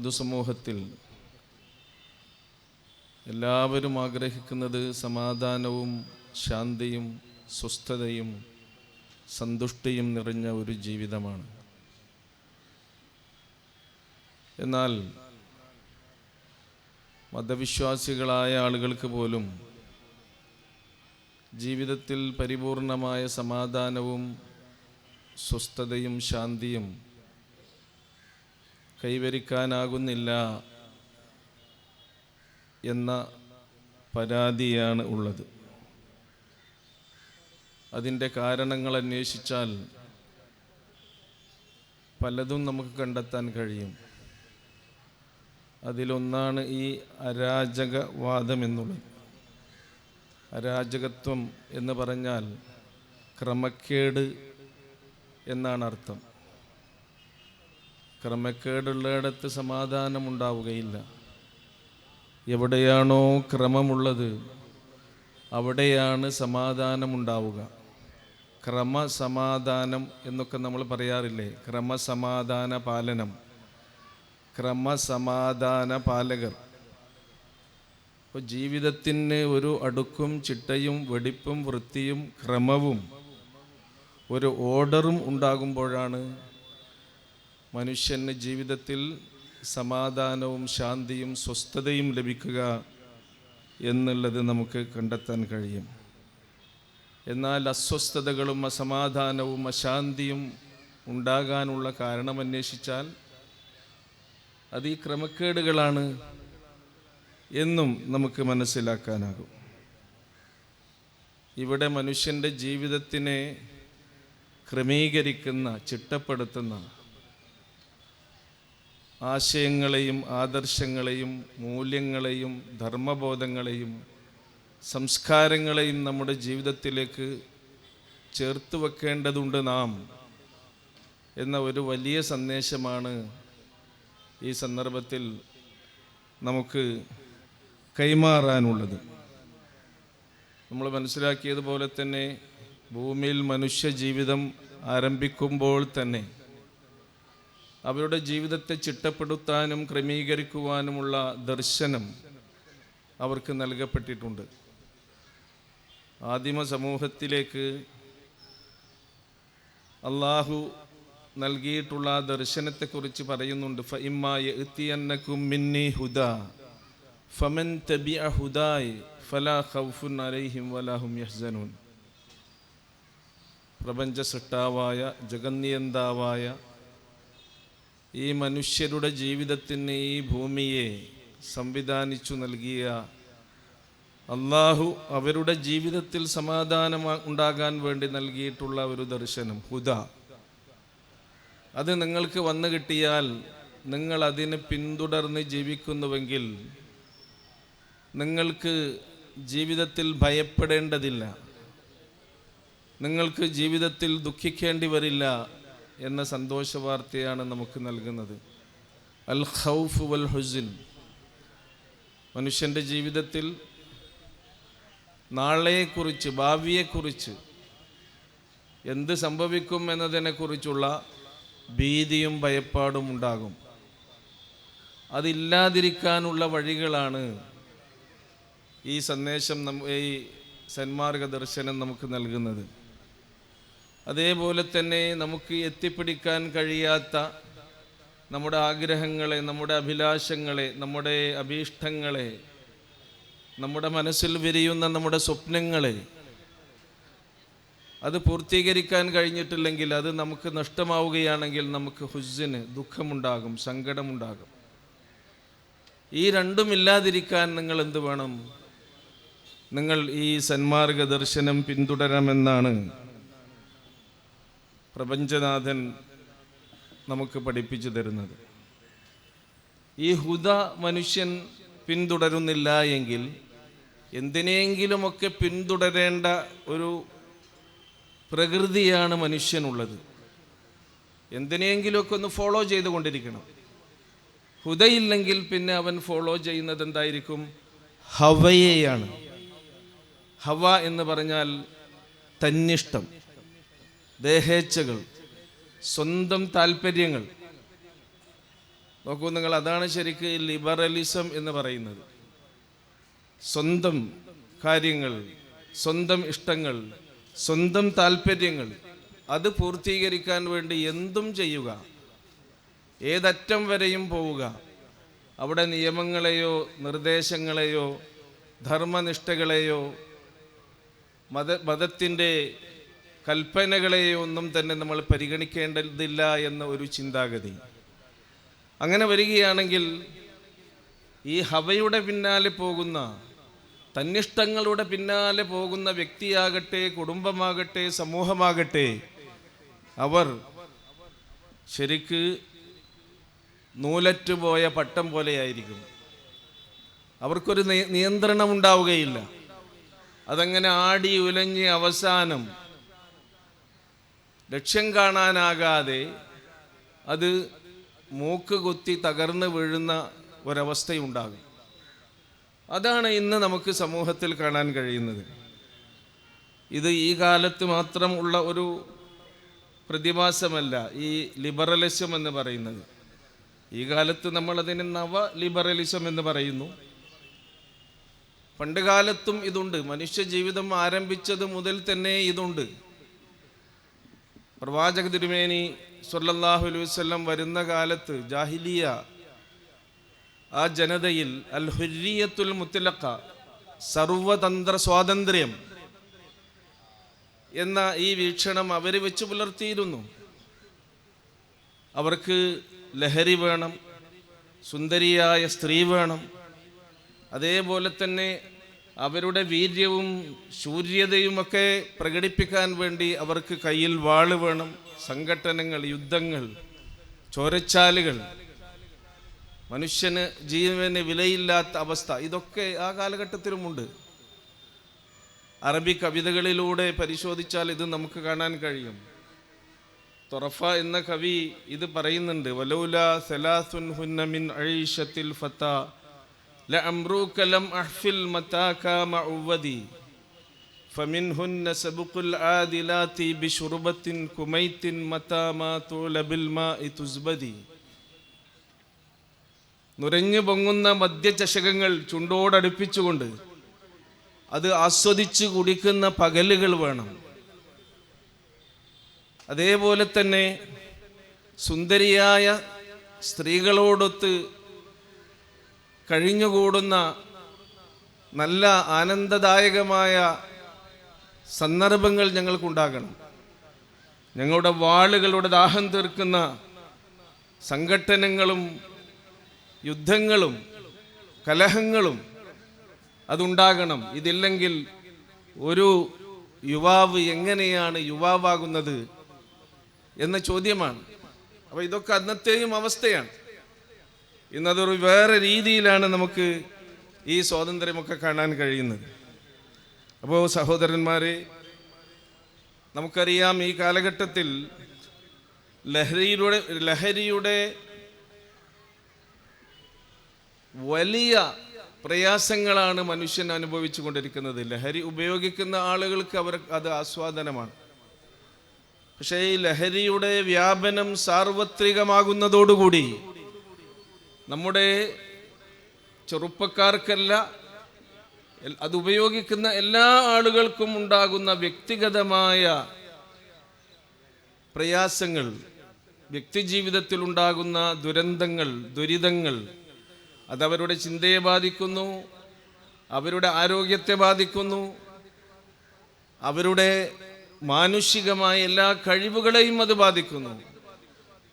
പൊതുസമൂഹത്തിൽ എല്ലാവരും ആഗ്രഹിക്കുന്നത് സമാധാനവും ശാന്തിയും സ്വസ്ഥതയും സന്തുഷ്ടിയും നിറഞ്ഞ ഒരു ജീവിതമാണ്. എന്നാൽ മതവിശ്വാസികളായ ആളുകൾക്ക് പോലും ജീവിതത്തിൽ പരിപൂർണമായ സമാധാനവും സ്വസ്ഥതയും ശാന്തിയും കൈവരിക്കാനാകുന്നില്ല എന്ന പരാതിയാണ് ഉള്ളത്. അതിന്റെ കാരണങ്ങൾ അന്വേഷിച്ചാൽ പലതും നമുക്ക് കണ്ടെത്താൻ കഴിയും. അതിലൊന്നാണ് ഈ അരാജകവാദം എന്നുള്ളത്. അരാജകത്വം എന്ന് പറഞ്ഞാൽ ക്രമക്കേട് എന്നാണ് അർത്ഥം. ക്രമക്കേടുള്ളിടത്ത് സമാധാനം ഉണ്ടാവുകയില്ല എവിടെയാണോ ക്രമമുള്ളത് അവിടെയാണ് സമാധാനമുണ്ടാവുക. ക്രമസമാധാനം എന്നൊക്കെ നമ്മൾ പറയാറില്ലേ? ക്രമസമാധാന പാലനം. ക്രമസമാധാന പാലകർ. ഇപ്പോൾ ജീവിതത്തിന് ഒരു അടുക്കും ചിട്ടയും വെടിപ്പും വൃത്തിയും ക്രമവും ഒരു ഓർഡറും ഉണ്ടാകുമ്പോഴാണ് മനുഷ്യന് ജീവിതത്തിൽ സമാധാനവും ശാന്തിയും സ്വസ്ഥതയും ലഭിക്കുക എന്നുള്ളത് നമുക്ക് കണ്ടെത്താൻ കഴിയും. എന്നാൽ അസ്വസ്ഥതകളും അസമാധാനവും അശാന്തിയും ഉണ്ടാകാനുള്ള കാരണം അന്വേഷിച്ചാൽ അത് ഈ ക്രമക്കേടുകളാണ് എന്നും നമുക്ക് മനസ്സിലാക്കാനാകും. ഇവിടെ മനുഷ്യന്റെ ജീവിതത്തിനെ ക്രമീകരിക്കുന്ന ചിട്ടപ്പെടുത്തുന്ന ആശയങ്ങളെയും ആദർശങ്ങളെയും മൂല്യങ്ങളെയും ധർമ്മബോധങ്ങളെയും സംസ്കാരങ്ങളെയും നമ്മുടെ ജീവിതത്തിലേക്ക് ചേർത്ത് വെക്കേണ്ടതുണ്ട് നാം എന്ന ഒരു വലിയ സന്ദേശമാണ് ഈ സന്ദർഭത്തിൽ നമുക്ക് കൈമാറാനുള്ളത്. നമ്മൾ മനസ്സിലാക്കിയതുപോലെ തന്നെ ഭൂമിയിൽ മനുഷ്യ ജീവിതം ആരംഭിക്കുമ്പോൾ തന്നെ അവരുടെ ജീവിതത്തെ ചിട്ടപ്പെടുത്താനും ക്രമീകരിക്കുവാനുമുള്ള ദർശനം അവർക്ക് നൽകപ്പെട്ടിട്ടുണ്ട്. ആദിമ സമൂഹത്തിലേക്ക് അള്ളാഹു നൽകിയിട്ടുള്ള ആ ദർശനത്തെക്കുറിച്ച് പറയുന്നുണ്ട്. ഹുദ. ഫമൻ ഫലാ ഖൗഫുൻ അലൈഹിം വലാഹും യഹ്സനൂൻ. പ്രപഞ്ച സൃഷ്ടാവായ ജഗന്നിയന്താവായ ഈ മനുഷ്യരുടെ ജീവിതത്തിന് ഈ ഭൂമിയെ സംവിധാനിച്ചു നൽകിയ അള്ളാഹു അവരുടെ ജീവിതത്തിൽ സമാധാനം ഉണ്ടാകാൻ വേണ്ടി നൽകിയിട്ടുള്ള ഒരു ദർശനം ഹുദ. അത് നിങ്ങൾക്ക് വന്നു കിട്ടിയാൽ നിങ്ങൾ അതിനെ പിന്തുടർന്ന് ജീവിക്കുന്നുവെങ്കിൽ നിങ്ങൾക്ക് ജീവിതത്തിൽ ഭയപ്പെടേണ്ടതില്ല. നിങ്ങൾക്ക് ജീവിതത്തിൽ ദുഃഖിക്കേണ്ടി വരില്ല. എന്ന സന്തോഷ വാർത്തയാണ് നമുക്ക് നൽകുന്നത്. അൽ ഖൗഫ് വൽ ഹുസിൻ. മനുഷ്യന്റെ ജീവിതത്തിൽ നാളെയെക്കുറിച്ച് ഭാവിയെക്കുറിച്ച് എന്ത് സംഭവിക്കും എന്നതിനെക്കുറിച്ചുള്ള ഭീതിയും ഭയപ്പാടും ഉണ്ടാകും. അതില്ലാതിരിക്കാനുള്ള വഴികളാണ് ഈ സന്ദേശം ഈ സന്മാർഗ ദർശനം നമുക്ക് നൽകുന്നത്. അതേപോലെ തന്നെ നമുക്ക് എത്തിപ്പിടിക്കാൻ കഴിയാത്ത നമ്മുടെ ആഗ്രഹങ്ങളെ നമ്മുടെ അഭിലാഷങ്ങളെ നമ്മുടെ അഭീഷ്ടങ്ങളെ നമ്മുടെ മനസ്സിൽ വിരിയുന്ന നമ്മുടെ സ്വപ്നങ്ങളെ അത് പൂർത്തീകരിക്കാൻ കഴിഞ്ഞിട്ടില്ലെങ്കിൽ അത് നമുക്ക് നഷ്ടമാവുകയാണെങ്കിൽ നമുക്ക് ഹുസ്സിന് ദുഃഖമുണ്ടാകും സങ്കടമുണ്ടാകും. ഈ രണ്ടും ഇല്ലാതിരിക്കാൻ നിങ്ങൾ എന്ത് വേണം? നിങ്ങൾ ഈ സന്മാർഗ ദർശനം പിന്തുടരാമെന്നാണ് പ്രപഞ്ചനാഥൻ നമുക്ക് പഠിപ്പിച്ചു തരുന്നത്. ഈ ഹുദ മനുഷ്യൻ പിന്തുടരുന്നില്ല എങ്കിൽ എന്തിനെങ്കിലുമൊക്കെ പിന്തുടരേണ്ട ഒരു പ്രകൃതിയാണ് മനുഷ്യനുള്ളത്. എന്തിനെങ്കിലുമൊക്കെ ഒന്ന് ഫോളോ ചെയ്തുകൊണ്ടിരിക്കണം. ഹുദയില്ലെങ്കിൽ പിന്നെ അവൻ ഫോളോ ചെയ്യുന്നത് എന്തായിരിക്കും? ഹവയെയാണ്. ഹവ എന്ന് പറഞ്ഞാൽ തന്നിഷ്ടം. ദേഹേച്ഛകൾ സ്വന്തം താല്പര്യങ്ങൾ. നോക്കൂ നിങ്ങൾ അതാണ് ശരിക്ക് ലിബറലിസം എന്ന് പറയുന്നത്. സ്വന്തം കാര്യങ്ങൾ സ്വന്തം ഇഷ്ടങ്ങൾ സ്വന്തം താല്പര്യങ്ങൾ അത് പൂർത്തീകരിക്കാൻ വേണ്ടി എന്തും ചെയ്യുക. ഏതറ്റം വരെയും പോവുക. അവിടെ നിയമങ്ങളെയോ നിർദ്ദേശങ്ങളെയോ ധർമ്മനിഷ്ഠകളെയോ മത മതത്തിന്റെ കൽപ്പനകളെയോ ഒന്നും തന്നെ നമ്മൾ പരിഗണിക്കേണ്ടതില്ല എന്ന ഒരു ചിന്താഗതി. അങ്ങനെ വരികയാണെങ്കിൽ ഈ ഹവയുടെ പിന്നാലെ പോകുന്ന തന്നിഷ്ടങ്ങളുടെ പിന്നാലെ പോകുന്ന വ്യക്തിയാകട്ടെ കുടുംബമാകട്ടെ സമൂഹമാകട്ടെ അവർ ശരിക്ക് നൂലറ്റുപോയ പട്ടം പോലെയായിരിക്കും. അവർക്കൊരു നിയന്ത്രണം ഉണ്ടാവുകയില്ല അതങ്ങനെ ആടി ഉലഞ്ഞ് അവസാനം ലക്ഷ്യം കാണാനാകാതെ അത് മൂക്ക് കുത്തി തകർന്ന് വീഴുന്ന ഒരവസ്ഥയുണ്ടാകും. അതാണ് ഇന്ന് നമുക്ക് സമൂഹത്തിൽ കാണാൻ കഴിയുന്നത്. ഇത് ഈ കാലത്ത് മാത്രം ഉള്ള ഒരു പ്രതിഭാസമല്ല ഈ ലിബറലിസം എന്ന് പറയുന്നത്. ഈ കാലത്ത് നമ്മളതിനെ നവ ലിബറലിസം എന്ന് പറയുന്നു. പണ്ട് കാലത്തും ഇതുണ്ട്. മനുഷ്യ ജീവിതം ആരംഭിച്ചത് മുതൽ തന്നെ ഇതുണ്ട്. പ്രവാചക തിരുമേനി സല്ലല്ലാഹു അലൈവല്ലം വരുന്ന കാലത്ത് ജാഹിലിയ ആ ജനതയിൽ അൽ ഹുരിയത്തുൽ മുത്തലക്ക സർവതന്ത്ര സ്വാതന്ത്ര്യം എന്ന ഈ വീക്ഷണം അവർ വെച്ച് പുലർത്തിയിരുന്നു. അവർക്ക് ലഹരി വേണം സുന്ദരിയായ സ്ത്രീ വേണം. അതേപോലെ തന്നെ അവരുടെ വീര്യവും ശൂര്യതയുമൊക്കെ പ്രകടിപ്പിക്കാൻ വേണ്ടി അവർക്ക് കയ്യിൽ വാൾ വേണം സംഘട്ടനങ്ങൾ യുദ്ധങ്ങൾ ചോരച്ചാലുകൾ. മനുഷ്യന് ജീവന് വിലയില്ലാത്ത അവസ്ഥ ഇതൊക്കെ ആ കാലഘട്ടത്തിലുമുണ്ട്. അറബി കവിതകളിലൂടെ പരിശോധിച്ചാൽ ഇത് നമുക്ക് കാണാൻ കഴിയും. തൊറഫ എന്ന കവി ഇത് പറയുന്നുണ്ട് വലൗല സലാസുൻ ഹുന്നമിൻ ഐഷത്തിൽ ഫത്ത لأمروك لم أحفل متاك معودي فمنهن سبق العادلات بشربة كميت متى ما طول بالماء تزبدي നുരഞ്ഞു പൊങ്ങുന്ന മദ്യചഷകങ്ങൾ ചുണ്ടോടടുപ്പിച്ചുകൊണ്ട് അത് ആസ്വദിച്ച് കുടിക്കുന്ന പകലുകൾ വേണം അതേപോലെ തന്നെ സുന്ദരിയായ സ്ത്രീകളോടൊത്ത് കഴിഞ്ഞുകൂടുന്ന നല്ല ആനന്ദദായകമായ സന്ദർഭങ്ങൾ ഞങ്ങൾക്കുണ്ടാകണം. ഞങ്ങളുടെ വാളുകളുടെ ദാഹം തീർക്കുന്ന സംഘട്ടനങ്ങളും യുദ്ധങ്ങളും കലഹങ്ങളും അതുണ്ടാകണം. ഇതില്ലെങ്കിൽ ഒരു യുവാവ് എങ്ങനെയാണ് യുവാവാകുന്നത് എന്ന ചോദ്യമാണ്. അപ്പോൾ ഇതൊക്കെ അന്നത്തെയും അവസ്ഥയാണ്. ഇന്നതൊരു വേറെ രീതിയിലാണ് നമുക്ക് ഈ സ്വാതന്ത്ര്യമൊക്കെ കാണാൻ കഴിയുന്നത്. അപ്പോൾ സഹോദരന്മാരെ നമുക്കറിയാം ഈ കാലഘട്ടത്തിൽ ലഹരിയുടെ ലഹരിയുടെ വലിയ പ്രയാസങ്ങളാണ് മനുഷ്യൻ അനുഭവിച്ചു കൊണ്ടിരിക്കുന്നത്. ലഹരി ഉപയോഗിക്കുന്ന ആളുകൾക്ക് അവർ അത് ആസ്വാദനമാണ്. പക്ഷേ ഈ ലഹരിയുടെ വ്യാപനം സാർവത്രികമാകുന്നതോടുകൂടി നമ്മുടെ ചെറുപ്പക്കാർക്കല്ല അത് ഉപയോഗിക്കുന്ന എല്ലാ ആളുകൾക്കും ഉണ്ടാകുന്ന വ്യക്തിഗതമായ പ്രയാസങ്ങൾ വ്യക്തിജീവിതത്തിൽ ഉണ്ടാകുന്ന ദുരന്തങ്ങൾ ദുരിതങ്ങൾ അതവരുടെ ചിന്തയെ ബാധിക്കുന്നു അവരുടെ ആരോഗ്യത്തെ ബാധിക്കുന്നു അവരുടെ മാനുഷികമായ എല്ലാ കഴിവുകളെയും അത് ബാധിക്കുന്നു.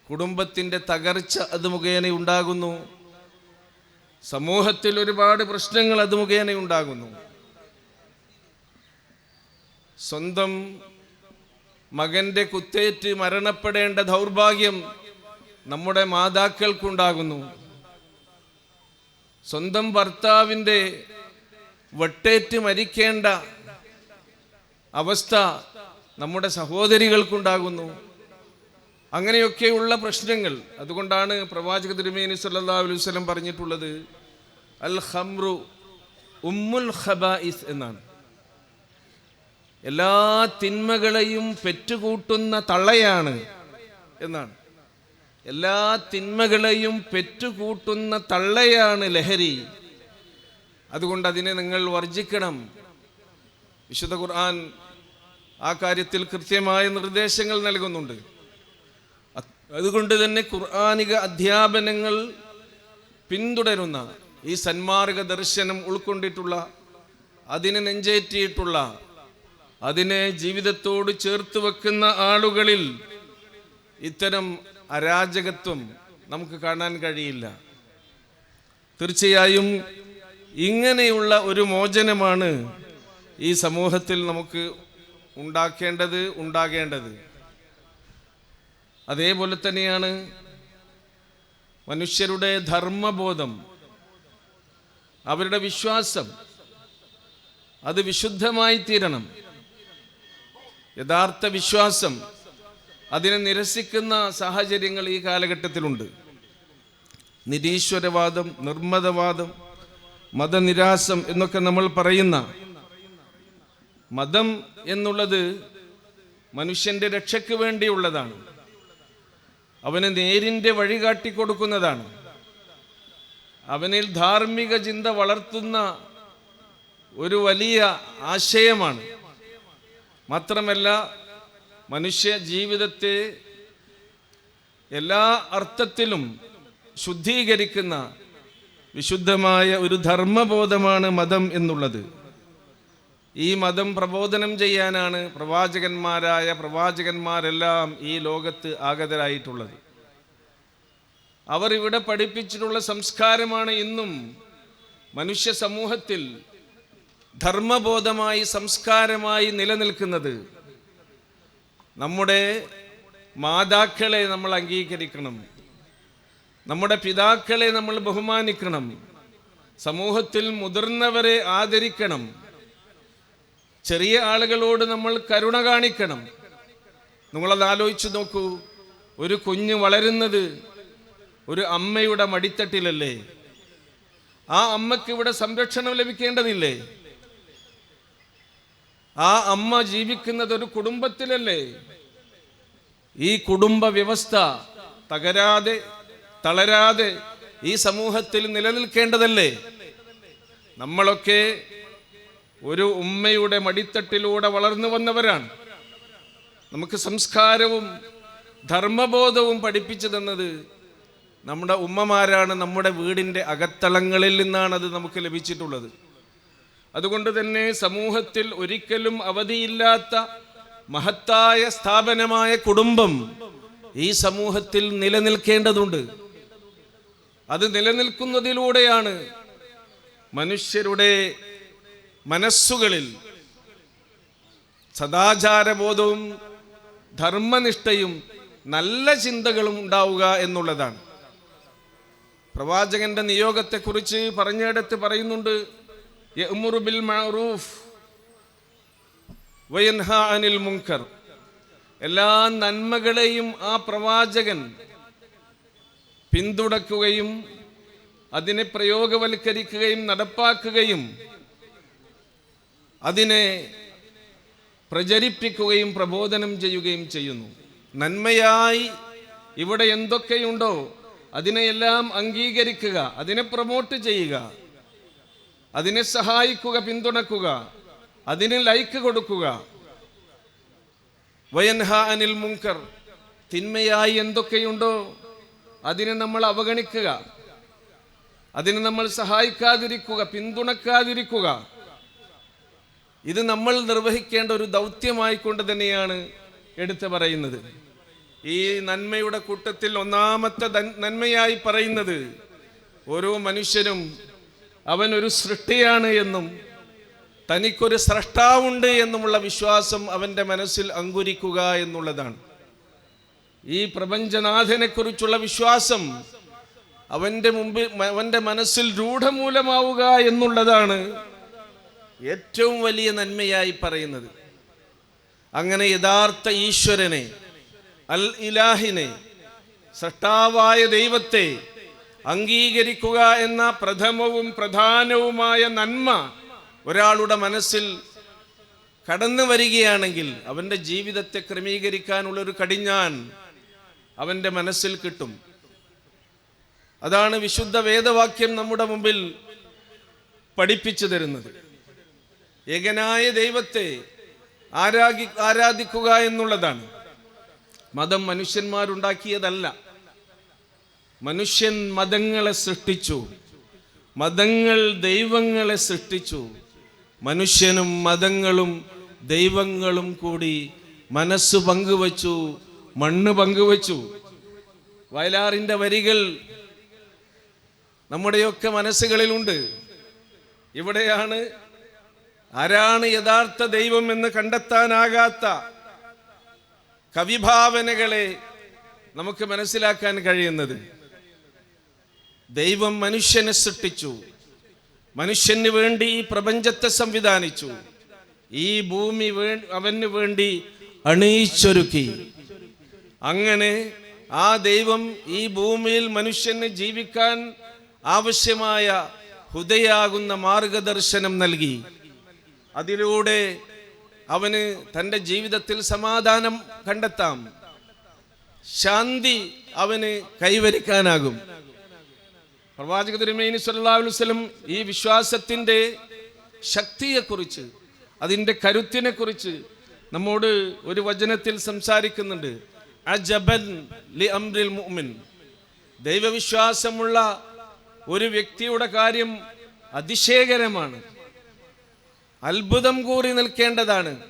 കുടുംബത്തിന്റെ തകർച്ച അത് മുഖേന ഉണ്ടാകുന്നു. സമൂഹത്തിൽ ഒരുപാട് പ്രശ്നങ്ങൾ അത് മുഖേന ഉണ്ടാകുന്നു. സ്വന്തം മകന്റെ കുത്തേറ്റ് മരണപ്പെടേണ്ട ദൗർഭാഗ്യം നമ്മുടെ മാതാക്കൾക്കുണ്ടാകുന്നു. സ്വന്തം ഭർത്താവിന്റെ വട്ടേറ്റ് മരിക്കേണ്ട അവസ്ഥ നമ്മുടെ സഹോദരികൾക്കുണ്ടാകുന്നു. അങ്ങനെയൊക്കെയുള്ള പ്രശ്നങ്ങൾ. അതുകൊണ്ടാണ് പ്രവാചക തിരുമേനി വസല്ലം പറഞ്ഞിട്ടുള്ളത് അൽ ഹംറു ഉമ്മുൽ ഖബായിസ് എന്നാണ്. എല്ലാ തിന്മകളെയും പെറ്റുകൂട്ടുന്ന തള്ളയാണ് എന്നാണ്. എല്ലാ തിന്മകളെയും പെറ്റുകൂട്ടുന്ന തള്ളയാണ് ലഹരി. അതുകൊണ്ട് അതിനെ നിങ്ങൾ വർജിക്കണം വിശുദ്ധ ഖുർആൻ ആ കാര്യത്തിൽ കൃത്യമായ നിർദ്ദേശങ്ങൾ നൽകുന്നുണ്ട്. അതുകൊണ്ട് തന്നെ ഖുർആാനിക അധ്യാപനങ്ങൾ പിന്തുടരുന്ന ഈ സന്മാർഗ ദർശനം ഉൾക്കൊണ്ടിട്ടുള്ള അതിനെ നെഞ്ചേറ്റിയിട്ടുള്ള അതിനെ ജീവിതത്തോട് ചേർത്ത് വെക്കുന്ന ആളുകളിൽ ഇത്തരം അരാജകത്വം നമുക്ക് കാണാൻ കഴിയില്ല. തീർച്ചയായും ഇങ്ങനെയുള്ള ഒരു മോചനമാണ് ഈ സമൂഹത്തിൽ നമുക്ക് ഉണ്ടാക്കേണ്ടത് ഉണ്ടാകേണ്ടത്. അതേപോലെ തന്നെയാണ് മനുഷ്യരുടെ ധർമ്മബോധം അവരുടെ വിശ്വാസം അത് വിശുദ്ധമായി തീരണം. യഥാർത്ഥ വിശ്വാസം അതിനെ നിരസിക്കുന്ന സാഹചര്യങ്ങൾ ഈ കാലഘട്ടത്തിലുണ്ട്. നിരീശ്വരവാദം നിർമ്മതവാദം മതനിരാസം എന്നൊക്കെ നമ്മൾ പറയുന്ന മതം എന്നുള്ളത് മനുഷ്യന്റെ രക്ഷയ്ക്ക് വേണ്ടിയുള്ളതാണ്. അവന് നേരിന്റെ വഴി കാട്ടിക്കൊടുക്കുന്നതാണ്. അവനിൽ ധാർമ്മിക ചിന്ത വളർത്തുന്ന ഒരു വലിയ ആശയമാണ്. മാത്രമല്ല മനുഷ്യ ജീവിതത്തെ എല്ലാ അർത്ഥത്തിലും ശുദ്ധീകരിക്കുന്ന വിശുദ്ധമായ ഒരു ധർമ്മബോധമാണ് മതം എന്നുള്ളത്. ഈ മതം പ്രബോധനം ചെയ്യാനാണ് പ്രവാചകന്മാരായ പ്രവാചകന്മാരെല്ലാം ഈ ലോകത്ത് ആഗതരായിട്ടുള്ളത്. അവർ ഇവിടെ പഠിപ്പിച്ചിട്ടുള്ള സംസ്കാരമാണ് ഇന്നും മനുഷ്യ സമൂഹത്തിൽ ധർമ്മബോധമായി സംസ്കാരമായി നിലനിൽക്കുന്നത്. നമ്മുടെ മാതാക്കളെ നമ്മൾ അംഗീകരിക്കണം. നമ്മുടെ പിതാക്കളെ നമ്മൾ ബഹുമാനിക്കണം. സമൂഹത്തിൽ മുതിർന്നവരെ ആദരിക്കണം. ചെറിയ ആളുകളോട് നമ്മൾ കരുണ കാണിക്കണം. നിങ്ങളത് ആലോചിച്ച് നോക്കൂ. ഒരു കുഞ്ഞ് വളരുന്നത് ഒരു അമ്മയുടെ മടിത്തട്ടിലല്ലേ? ആ അമ്മയ്ക്ക് ഇവിടെ സംരക്ഷണം ലഭിക്കേണ്ടതില്ലേ? ആ അമ്മ ജീവിക്കുന്നത് ഒരു കുടുംബത്തിലല്ലേ? ഈ കുടുംബ വ്യവസ്ഥ തകരാതെ തളരാതെ ഈ സമൂഹത്തിൽ നിലനിൽക്കേണ്ടതല്ലേ? നമ്മളൊക്കെ ഒരു ഉമ്മയുടെ മടിത്തട്ടിലൂടെ വളർന്നു വന്നവരാണ്. നമുക്ക് സംസ്കാരവും ധർമ്മബോധവും പഠിപ്പിച്ചു തന്നത് നമ്മുടെ ഉമ്മമാരാണ് നമ്മുടെ വീടിന്റെ അകത്തളങ്ങളിൽ നിന്നാണ് അത് നമുക്ക് ലഭിച്ചിട്ടുള്ളത്. അതുകൊണ്ട് തന്നെ സമൂഹത്തിൽ ഒരിക്കലും അവധിയില്ലാത്ത മഹത്തായ സ്ഥാപനമായ കുടുംബം ഈ സമൂഹത്തിൽ നിലനിൽക്കേണ്ടതുണ്ട്. അത് നിലനിൽക്കുന്നതിലൂടെയാണ് മനുഷ്യരുടെ മനസ്സുകളിൽ സദാചാരബോധവും ധർമ്മനിഷ്ഠയും നല്ല ചിന്തകളും ഉണ്ടാവുക എന്നുള്ളതാണ്. പ്രവാചകന്റെ നിയോഗത്തെക്കുറിച്ച് പറഞ്ഞിടത്ത് പറയുന്നുണ്ട് ബിൽ മഅറൂഫ് അനിൽ മുങ്കർ എല്ലാ നന്മകളെയും ആ പ്രവാചകൻ പിന്തുണക്കുകയും അതിനെ പ്രയോഗവൽക്കരിക്കുകയും നടപ്പാക്കുകയും അതിനെ പ്രചരിപ്പിക്കുകയും പ്രബോധനം ചെയ്യുകയും ചെയ്യുന്നു. നന്മയായി ഇവിടെ എന്തൊക്കെയുണ്ടോ അതിനെയെല്ലാം അംഗീകരിക്കുക അതിനെ പ്രൊമോട്ട് ചെയ്യുക അതിനെ സഹായിക്കുക പിന്തുണക്കുക അതിന് ലൈക്ക് കൊടുക്കുക. വയൻഹ അനിൽ മുങ്കർ തിന്മയായി എന്തൊക്കെയുണ്ടോ അതിനെ നമ്മൾ അവഗണിക്കുക അതിനെ നമ്മൾ സഹായിക്കാതിരിക്കുക പിന്തുണക്കാതിരിക്കുക. ഇത് നമ്മൾ നിർവഹിക്കേണ്ട ഒരു ദൗത്യമായിക്കൊണ്ട് തന്നെയാണ് എടുത്തു പറയുന്നത്. ഈ നന്മയുടെ കൂട്ടത്തിൽ ഒന്നാമത്തെ നന്മയായി പറയുന്നത് ഓരോ മനുഷ്യനും അവൻ ഒരു സൃഷ്ടിയാണ് എന്നും തനിക്കൊരു സ്രഷ്ടാവുണ്ട് എന്നുമുള്ള വിശ്വാസം അവന്റെ മനസ്സിൽ അങ്കുരിക്കുക എന്നുള്ളതാണ്. ഈ പ്രപഞ്ചനാഥനെക്കുറിച്ചുള്ള വിശ്വാസം അവന്റെ മുമ്പിൽ അവന്റെ മനസ്സിൽ രൂഢമൂലമാവുക എന്നുള്ളതാണ് ഏറ്റവും വലിയ നന്മയായി പറയുന്നത്. അങ്ങനെ യഥാർത്ഥ ഈശ്വരനെ അൽ ഇലാഹിനെ സൃഷ്ടാവായ ദൈവത്തെ അംഗീകരിക്കുക എന്ന പ്രഥമവും പ്രധാനവുമായ നന്മ ഒരാളുടെ മനസ്സിൽ കടന്നു വരികയാണെങ്കിൽ അവന്റെ ജീവിതത്തെ ക്രമീകരിക്കാനുള്ളൊരു കടിഞ്ഞാൻ അവന്റെ മനസ്സിൽ കിട്ടും. അതാണ് വിശുദ്ധ വേദവാക്യം നമ്മുടെ മുമ്പിൽ പഠിപ്പിച്ചു തരുന്നത്. ഏകനായ ദൈവത്തെ ആരാധി ആരാധിക്കുക എന്നുള്ളതാണ്. മതം മനുഷ്യന്മാരുണ്ടാക്കിയതല്ല. മനുഷ്യൻ മതങ്ങളെ സൃഷ്ടിച്ചു. മതങ്ങൾ ദൈവങ്ങളെ സൃഷ്ടിച്ചു. മനുഷ്യനും മതങ്ങളും ദൈവങ്ങളും കൂടി മനസ്സ് പങ്കുവച്ചു മണ്ണ് പങ്കുവച്ചു. വയലാറിന്റെ വരികൾ നമ്മുടെയൊക്കെ മനസ്സുകളിലുണ്ട്. ഇവിടെയാണ് ആരാണ് യഥാർത്ഥ ദൈവം എന്ന് കണ്ടെത്താനാകാത്ത കവിഭാവനകളെ നമുക്ക് മനസ്സിലാക്കാൻ കഴിയുന്നത്? ദൈവം മനുഷ്യനെ സൃഷ്ടിച്ചു. മനുഷ്യന് വേണ്ടി ഈ പ്രപഞ്ചത്തെ സംവിധാനിച്ചു. ഈ ഭൂമി വേ അവന് വേണ്ടി അണിയിച്ചൊരുക്കി. അങ്ങനെ ആ ദൈവം ഈ ഭൂമിയിൽ മനുഷ്യന് ജീവിക്കാൻ ആവശ്യമായ ഹുദയാകുന്ന മാർഗദർശനം നൽകി. അതിലൂടെ അവന് തന്റെ ജീവിതത്തിൽ സമാധാനം കണ്ടെത്താം. ശാന്തി അവന് കൈവരിക്കാനാകും. പ്രവാചക തിരുമേനി വസല്ലം ഈ വിശ്വാസത്തിന്റെ ശക്തിയെക്കുറിച്ച് അതിന്റെ കരുത്തിനെ കുറിച്ച് നമ്മോട് ഒരു വചനത്തിൽ സംസാരിക്കുന്നുണ്ട്. അജബൻ ലി അംറിൽ മുഅ്മിൻ. ദൈവവിശ്വാസമുള്ള ഒരു വ്യക്തിയുടെ കാര്യം അതിശയകരമാണ്. അത്ഭുതം കൂറി നിൽക്കേണ്ടതാണ്.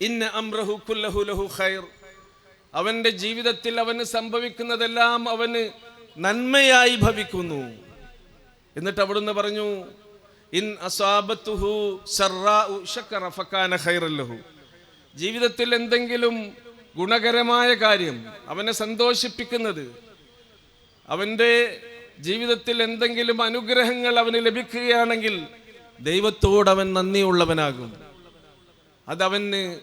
ഇന്ന അംറഹു കുല്ലഹു ലഹു ഖൈർ. അവന്റെ ജീവിതത്തിൽ അവന് സംഭവിക്കുന്നതെല്ലാം അവന് നന്മയായി ഭവിക്കുന്നു. എന്നിട്ട് അവിടുന്ന് പറഞ്ഞു ഇൻ അസാബത്തുഹു ജീവിതത്തിൽ എന്തെങ്കിലും ഗുണകരമായ കാര്യം അവനെ സന്തോഷിപ്പിക്കുന്നത് അവന്റെ ജീവിതത്തിൽ എന്തെങ്കിലും അനുഗ്രഹങ്ങൾ അവന് ലഭിക്കുകയാണെങ്കിൽ ദൈവത്തോട് അവൻ നന്ദിയുള്ളവനാകും. അതവന്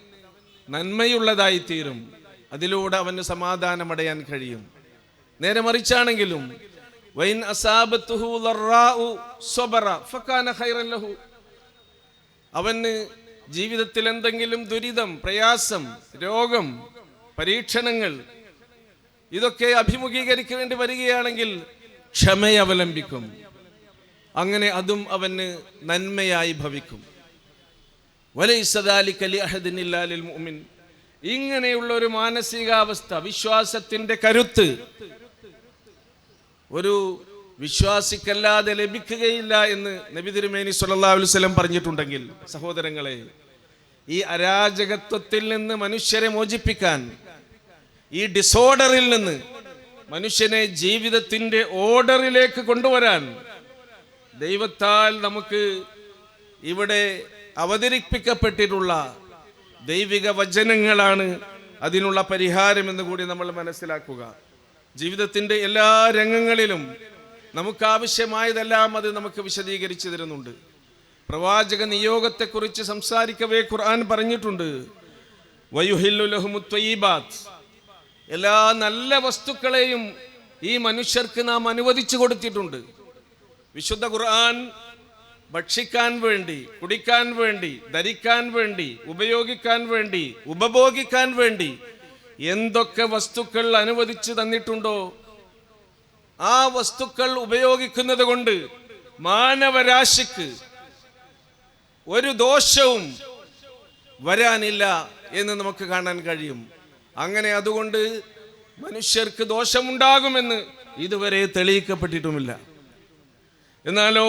നന്മയുള്ളതായി തീരും അതിലൂടെ അവന് സമാധാനമടയാൻ കഴിയും. നേരെ മറിച്ചാണെങ്കിലും വൈൻ അവന് ജീവിതത്തിൽ എന്തെങ്കിലും ദുരിതം പ്രയാസം രോഗം പരീക്ഷണങ്ങൾ ഇതൊക്കെ അഭിമുഖീകരിക്കേണ്ടി വരികയാണെങ്കിൽ ക്ഷമയെ അവലംബിക്കും. അങ്ങനെ അതും അവന് നന്മയായി ഭവിക്കും. മുഅ്മിൻ. ഇങ്ങനെയുള്ള ഒരു മാനസികാവസ്ഥ വിശ്വാസത്തിന്റെ കരുത്ത് ഒരു വിശ്വാസിക്കല്ലാതെ ലഭിക്കുകയില്ല എന്ന് നബി തിരുമേനി സല്ലല്ലാഹു അലൈഹി വസല്ലം പറഞ്ഞിട്ടുണ്ടെങ്കിൽ സഹോദരങ്ങളെ ഈ അരാജകത്വത്തിൽ നിന്ന് മനുഷ്യരെ മോചിപ്പിക്കാൻ ഈ ഡിസോർഡറിൽ നിന്ന് മനുഷ്യനെ ജീവിതത്തിന്റെ ഓർഡറിലേക്ക് കൊണ്ടുവരാൻ ദൈവത്താൽ നമുക്ക് ഇവിടെ അവതരിപ്പിക്കപ്പെട്ടിട്ടുള്ള ദൈവിക വചനങ്ങളാണ് അതിനുള്ള പരിഹാരം എന്ന് കൂടി നമ്മൾ മനസ്സിലാക്കുക. ജീവിതത്തിന്റെ എല്ലാ രംഗങ്ങളിലും നമുക്ക് ആവശ്യമായതെല്ലാം അത് നമുക്ക് വിശദീകരിച്ചു തരുന്നുണ്ട്. പ്രവാചക നിയോഗത്തെക്കുറിച്ച് സംസാരിക്കവേ ഖുർആൻ പറഞ്ഞിട്ടുണ്ട്. എല്ലാ നല്ല വസ്തുക്കളെയും ഈ മനുഷ്യർക്ക് നാം അനുവദിച്ചു കൊടുത്തിട്ടുണ്ട്. വിശുദ്ധ ഖുർആൻ ഭക്ഷിക്കാൻ വേണ്ടി കുടിക്കാൻ വേണ്ടി ധരിക്കാൻ വേണ്ടി ഉപയോഗിക്കാൻ വേണ്ടി ഉപഭോഗിക്കാൻ വേണ്ടി എന്തൊക്കെ വസ്തുക്കൾ അനുവദിച്ചു തന്നിട്ടുണ്ടോ? ആ വസ്തുക്കൾ ഉപയോഗിക്കുന്നത് കൊണ്ട് മാനവരാശിക്ക് ഒരു ദോഷവും വരാനില്ല എന്ന് നമുക്ക് കാണാൻ കഴിയും. അങ്ങനെ അതുകൊണ്ട് മനുഷ്യർക്ക് ദോഷമുണ്ടാകുമെന്ന് ഇതുവരെ തെളിയിക്കപ്പെട്ടിട്ടുമില്ല. എന്നാലോ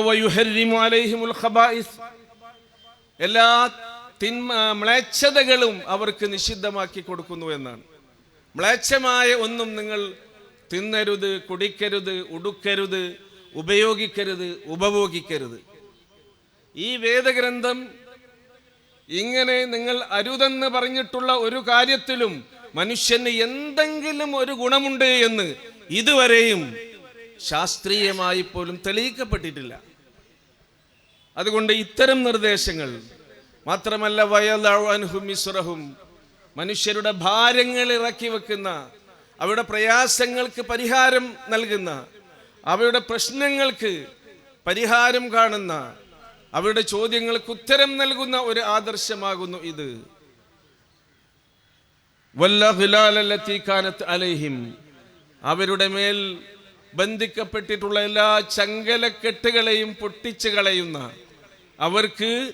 എല്ലാ തിന്മ മ്ലേച്ഛതകളും അവർക്ക് നിഷിദ്ധമാക്കി കൊടുക്കുന്നു എന്നാണ്. മ്ലേച്ഛമായ ഒന്നും നിങ്ങൾ തിന്നരുത് കുടിക്കരുത് ഉടുക്കരുത് ഉപയോഗിക്കരുത് ഉപഭോഗിക്കരുത്. ഈ വേദഗ്രന്ഥം ഇങ്ങനെ നിങ്ങൾ അരുതെന്ന് പറഞ്ഞിട്ടുള്ള ഒരു കാര്യത്തിലും മനുഷ്യന് എന്തെങ്കിലും ഒരു ഗുണമുണ്ട് എന്ന് ഇതുവരെയും ശാസ്ത്രീയമായി പോലും തെളിയിക്കപ്പെട്ടിട്ടില്ല. അതുകൊണ്ട് ഇത്തരം നിർദ്ദേശങ്ങൾ മാത്രമല്ല വയലഅൻഹും ഇസ്റഹും മനുഷ്യരുടെ ഭാരങ്ങൾ ഇറക്കി വെക്കുന്ന അവരുടെ പ്രയാസങ്ങൾക്ക് പരിഹാരം നൽകുന്ന അവരുടെ പ്രശ്നങ്ങൾക്ക് പരിഹാരം കാണുന്ന അവരുടെ ചോദ്യങ്ങൾക്ക് ഉത്തരം നൽകുന്ന ഒരു ആദർശമാകുന്നു ഇത്. വല്ലഹിലാലല്ലത്തി കാനത്ത് അലൈഹിം അവരുടെ മേൽ ബന്ധിക്കപ്പെട്ടിട്ടുള്ള എല്ലാ ചങ്കലക്കെട്ടുകളെയും പൊട്ടിച്ചു കളയുന്ന അവർക്ക്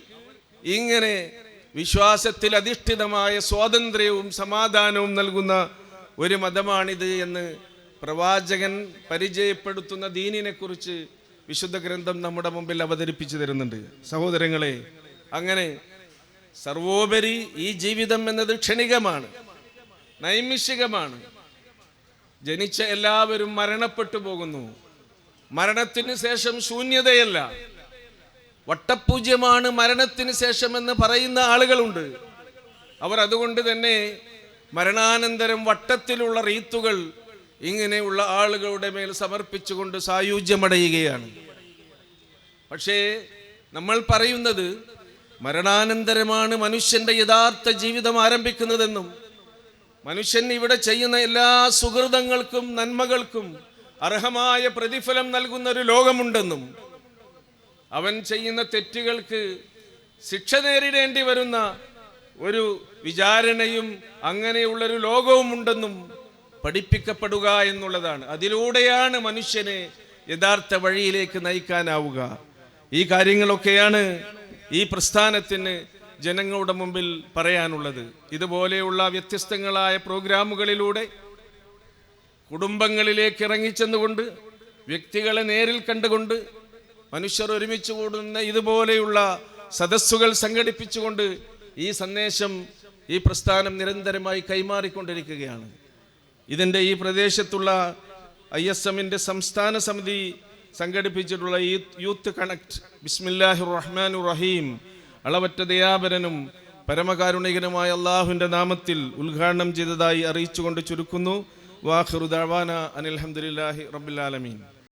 ഇങ്ങനെ വിശ്വാസത്തിൽ അധിഷ്ഠിതമായ സ്വാതന്ത്ര്യവും സമാധാനവും നൽകുന്ന ഒരു മതമാണിത് എന്ന് പ്രവാചകൻ പരിചയപ്പെടുത്തുന്ന ദീനിനെ കുറിച്ച് വിശുദ്ധ ഗ്രന്ഥം നമ്മുടെ മുമ്പിൽ അവതരിപ്പിച്ചു തരുന്നുണ്ട്. സഹോദരങ്ങളെ അങ്ങനെ സർവോപരി ഈ ജീവിതം എന്നത് ക്ഷണികമാണ് നൈമിഷികമാണ്. ജനിച്ച എല്ലാവരും മരണപ്പെട്ടു പോകുന്നു. മരണത്തിന് ശേഷം ശൂന്യതയല്ല. വട്ടപൂജ്യമാണ് മരണത്തിന് ശേഷം എന്ന് പറയുന്ന ആളുകളുണ്ട്. അവർ അതുകൊണ്ട് തന്നെ മരണാനന്തരം വട്ടത്തിലുള്ള റീത്തുകൾ ഇങ്ങനെയുള്ള ആളുകളുടെ മേൽ സമർപ്പിച്ചുകൊണ്ട് സായുജ്യമടയുകയാണ്. പക്ഷേ നമ്മൾ പറയുന്നത് മരണാനന്തരമാണ് മനുഷ്യന്റെ യഥാർത്ഥ ജീവിതം ആരംഭിക്കുന്നതെന്നും മനുഷ്യൻ ഇവിടെ ചെയ്യുന്ന എല്ലാ സുഹൃതങ്ങൾക്കും നന്മകൾക്കും അർഹമായ പ്രതിഫലം നൽകുന്ന ഒരു ലോകമുണ്ടെന്നും അവൻ ചെയ്യുന്ന തെറ്റുകൾക്ക് ശിക്ഷ നേരിടേണ്ടി വരുന്ന ഒരു വിചാരണയും അങ്ങനെയുള്ളൊരു ലോകവും ഉണ്ടെന്നും പഠിപ്പിക്കപ്പെടുക എന്നുള്ളതാണ്. അതിലൂടെയാണ് മനുഷ്യനെ യഥാർത്ഥ വഴിയിലേക്ക് നയിക്കാനാവുക. ഈ കാര്യങ്ങളൊക്കെയാണ് ഈ പ്രസ്ഥാനത്തിന് ജനങ്ങളുടെ മുമ്പിൽ പറയാനുള്ളത്. ഇതുപോലെയുള്ള വ്യത്യസ്തങ്ങളായ പ്രോഗ്രാമുകളിലൂടെ കുടുംബങ്ങളിലേക്ക് ഇറങ്ങിച്ചെന്നുകൊണ്ട് വ്യക്തികളെ നേരിൽ കണ്ടുകൊണ്ട് മനുഷ്യർ ഒരുമിച്ച് കൂടുന്ന ഇതുപോലെയുള്ള സദസ്സുകൾ സംഘടിപ്പിച്ചുകൊണ്ട് ഈ സന്ദേശം ഈ പ്രസ്ഥാനം നിരന്തരമായി കൈമാറിക്കൊണ്ടിരിക്കുകയാണ്. ഇതിന്റെ ഈ പ്രദേശത്തുള്ള ഐ എസ് എമ്മിന്റെ സംസ്ഥാന സമിതി സംഘടിപ്പിച്ചിട്ടുള്ള ഈ യൂത്ത് കണക്ട്. ബിസ്മില്ലാഹിർ റഹ്മാൻ റഹീം അളവറ്റ ദയാപരനും പരമകാരുണികനുമായ അള്ളാഹുവിന്റെ നാമത്തിൽ ഉദ്ഘാടനം ചെയ്തതായി അറിയിച്ചുകൊണ്ട് ചുരുക്കുന്നു. വാഹിറുദാവാന അനിൽഹമ്മദില്ലാഹി റബ്ബുലാലമീൻ